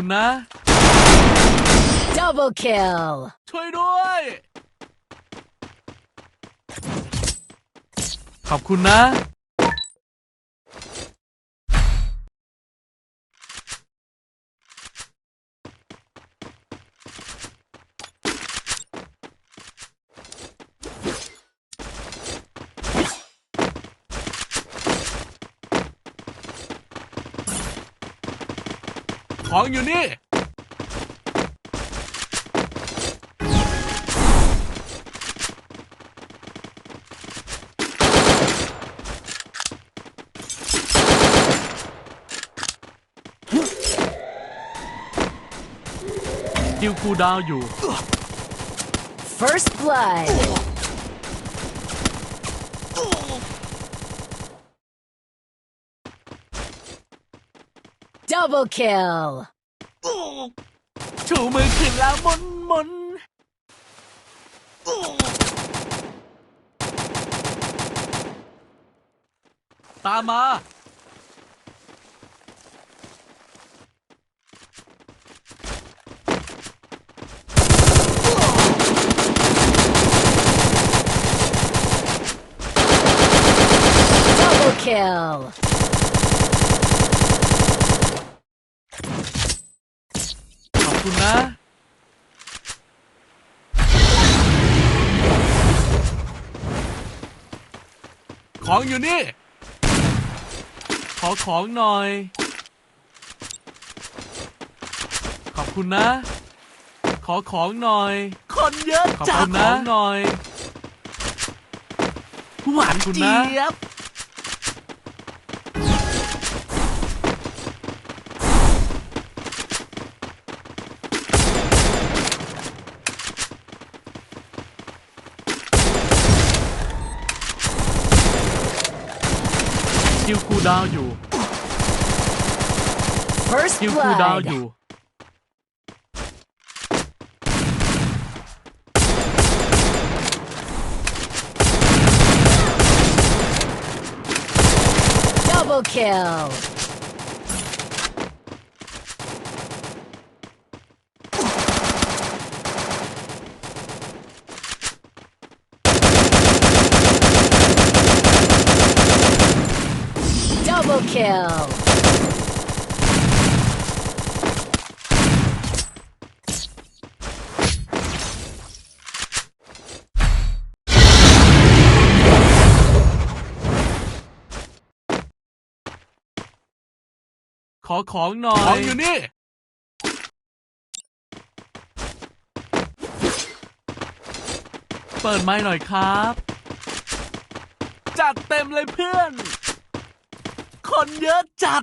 คุณนะ Double kill. ช่วยด้วย ขอบคุณนะ ของอยู่นี่คิวคูลดาวน์อยู่ First blood. Double kill. ชูมือขึ้นแล้วหมุนหมุนตามมา Double kill. ขอบ คุณนะ ของอยู่นี่ ขอของหน่อย ขอบคุณนะ ขอของหน่อย คนเยอะขอบจัคุงณนะหน่อย หวานขอบคุณเจี๊นะยบ คิวคูลดาวน์อยู่ First คิวคูลดาวน์ blood. อยู่ Double kill. Double kill. ขอของหน่อยของอยู่นี่ เปิดไม้หน่อยครับ จัดเต็มเลยเพื่อน คนเยอะจัด